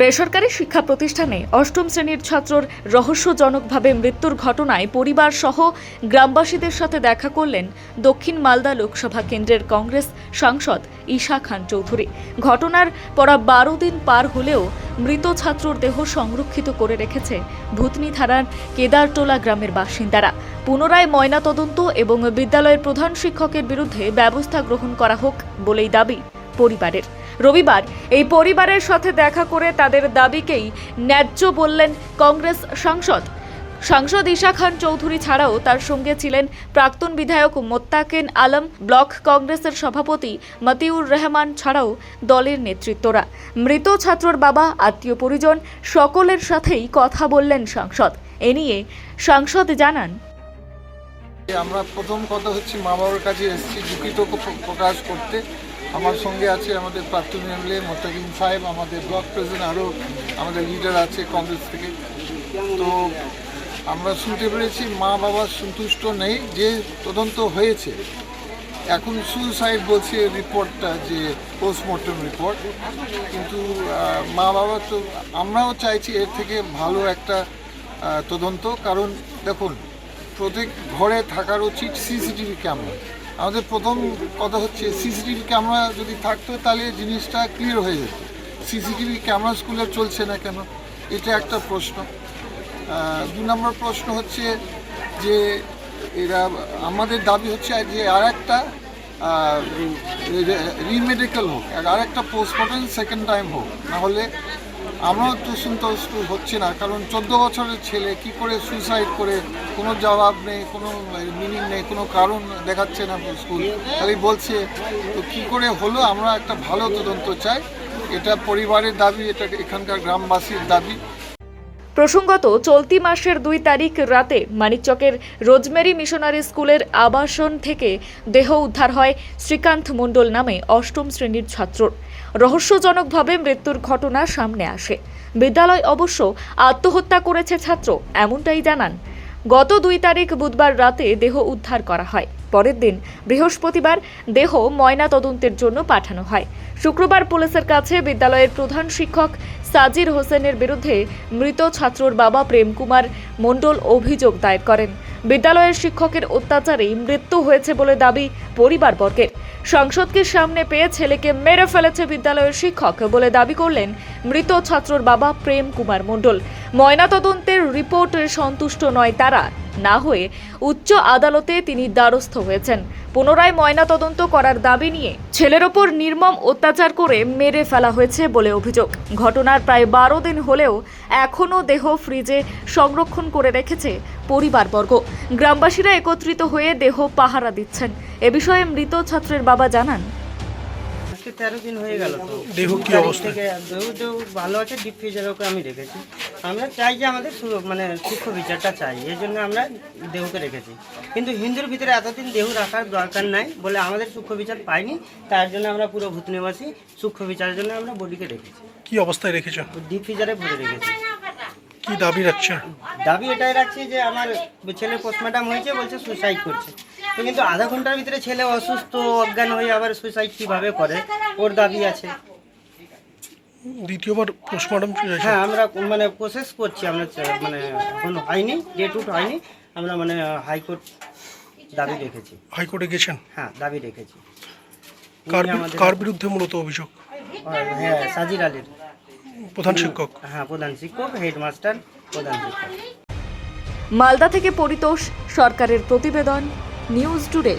বেসরকারি শিক্ষা প্রতিষ্ঠানে অষ্টম শ্রেণির ছাত্রর রহস্যজনকভাবে মৃত্যুর ঘটনায় পরিবার সহ গ্রামবাসীদের সাথে দেখা করলেন দক্ষিণ মালদা লোকসভা কেন্দ্রের কংগ্রেস সাংসদ ঈশা খান চৌধুরী। ঘটনার পরা বারো দিন পার হলেও মৃত ছাত্রর দেহ সংরক্ষিত করে রেখেছে ভূতনি থানার কেদারটোলা গ্রামের বাসিন্দারা। পুনরায় ময়নাতদন্ত এবং বিদ্যালয়ের প্রধান শিক্ষকের বিরুদ্ধে ব্যবস্থা গ্রহণ করা হোক বলেই দাবি পরিবারের। রবিবার এই পরিবারের সাথে দেখা করে তাদের দাবিকেই ন্যায্য বললেন কংগ্রেস সাংসদ। সাংসদ ঈশা খান চৌধুরী ছাড়াও তার সঙ্গে ছিলেন প্রাক্তন বিধায়ক মোত্তাকেন আলম, ব্লক কংগ্রেসের সভাপতি মতিউর রহমান ছাড়াও দলের নেতৃত্বরা। মৃত ছাত্রর বাবা, আত্মীয় পরিজন সকলের সাথেই কথা বললেন সাংসদ। এ নিয়ে সাংসদ জানান, আমরা প্রথম কথা হচ্ছে মা বাবার কাছে এসেছি প্রকাশ করতে। আমার সঙ্গে আছে আমাদের প্রাক্তন এমএলএ মোত্তাকিম সাহেব, আমাদের ব্লক প্রেসিডেন্ট আরও আমাদের লিডার আছে কংগ্রেস থেকে। তো আমরা শুনতে পেরেছি, মা বাবা সন্তুষ্ট নেই, যে তদন্ত হয়েছে। এখন সুসাইড বলছে রিপোর্টটা যে পোস্টমর্টম রিপোর্ট কিন্তু মা বাবা তো আমরাও চাইছি এর থেকে ভালো একটা তদন্ত। কারণ দেখুন, প্রত্যেক ঘরে থাকার উচিত সিসিটিভি ক্যামেরা। আমাদের প্রথম কথা হচ্ছে সিসিটিভি ক্যামেরা যদি থাকতো, তাহলে জিনিসটা ক্লিয়ার হয়ে যেত। সিসিটিভি ক্যামেরা স্কুলে চলছে না কেন? এটা একটা প্রশ্ন। দু নম্বর প্রশ্ন হচ্ছে যে এরা, আমাদের দাবি হচ্ছে যে আর একটা রিমেডিকেল হোক, আর একটা পোস্টমর্টম সেকেন্ড টাইম হোক নাহলে আমরাও তো সন্তুষ্ট হচ্ছে না, কারণ চোদ্দ বছরের ছেলে কি করে সুইসাইড করে, কোনো জবাব নেই, কোনো মিনিং নেই, কোনো কারণ দেখাচ্ছে না স্কুল খালি বলছে, তো কী করে হলো? আমরা একটা ভালো তদন্ত চাই। এটা পরিবারের দাবি, এটা এখানকার গ্রামবাসীর দাবি। প্রসঙ্গত, চলতি মাসের দুই তারিখ রাতে মানিকচকের রোজমেরি মিশনারি স্কুলের আবাসন থেকে দেহ উদ্ধার হয় শ্রীকান্ত মণ্ডল নামে অষ্টম শ্রেণির ছাত্রর। রহস্যজনকভাবে মৃত্যুর ঘটনা সামনে আসে। বিদ্যালয় অবশ্য আত্মহত্যা করেছে ছাত্র, এমনটাই জানান। গত দুই তারিখ বুধবার রাতে দেহ উদ্ধার করা হয়। পরের দিন বৃহস্পতিবার দেহ ময়না তদন্তের জন্য পাঠানো হয়। শুক্রবার পুলিশের কাছে বিদ্যালয়ের প্রধান শিক্ষক সাজির হোসেনের বিরুদ্ধে মৃত ছাত্রর বাবা প্রেম কুমার মণ্ডল অভিযোগ দায়ের করেন। বিদ্যালয়ের শিক্ষকের অত্যাচারেই মৃত্যু হয়েছে বলে দাবি পরিবারবর্গের। সংসদকে সামনে পেয়ে ছেলেকে মেরে ফেলেছে বিদ্যালয়ের শিক্ষক বলে দাবি করলেন মৃত ছাত্রর বাবা প্রেম কুমার মণ্ডল। ময়নাতদন্তের রিপোর্টে সন্তুষ্ট নয় তারা। না হয়ে উচ্চ আদালতে তিনি দ্বারস্থ হয়েছেন। পুনরায় ময়নাতদন্ত করার দাবি নিয়ে ছেলের ওপর নির্মম অত্যাচার করে মেরে ফেলা হয়েছে বলে অভিযোগ। ঘটনার প্রায় বারো দিন হলেও এখনও দেহ ফ্রিজে সংরক্ষণ করে রেখেছে পরিবারবর্গ। গ্রামবাসীরা একত্রিত হয়ে দেহ পাহারা দিচ্ছেন। এ বিষয়ে মৃত ছাত্রের বাবা জানান। আজকে তেরো দিন হয়ে গেল তো। দেহ কি তারিখ থেকে দেহ দেহ ভালো আছে ডিপ ফ্রিজারে ওকে আমি রেখেছি। আমরা চাই যে আমাদের সু- মানে সূক্ষ্ম বিচারটা চাই এই জন্য আমরা দেহকে রেখেছি। কিন্তু হিন্দুর ভিতরে এতদিন দেহ রাখার দরকার নাই বলে আমাদের সূক্ষ্ম বিচার পাইনি তার জন্য আমরা পুরো ভূত নিবাসী সূক্ষ্ম বিচারের জন্য আমরা বডিকে রেখেছি। কি অবস্থায় রেখেছ? ডিপ ফ্রিজারে ভরে রেখেছি। কি দাবি রাখছে? দাবি এটাই রাখছি যে আমার ছেলে পোস্টমর্টম হয়েছে বলছে সুসাইড করছে। তো কিন্তু আধা ঘণ্টার ভিতরে ছেলে অসুস্থ অজ্ঞান হয়ে আবার সুসাইড কীভাবে করে? ওর দাবি আছে। দ্বিতীয়বার পোস্টমর্টম হ্যাঁ আমরা মানে প্রসেস করছি আমরা মানে এখনও হয়নি ডেট উট হয়নি। আমরা মানে হাইকোর্ট দাবি রেখেছি। হাইকোর্টে গেছেন? হ্যাঁ দাবি রেখেছি। কার বিরুদ্ধে মূলত অভিযোগ? হ্যাঁ সাজির আলীর। প্রধান শিক্ষক। হ্যাঁ প্রধান শিক্ষক হেডমাস্টার প্রধান শিক্ষক। মালদা থেকে পরিতোষ সরকারের প্রতিবেদন। News today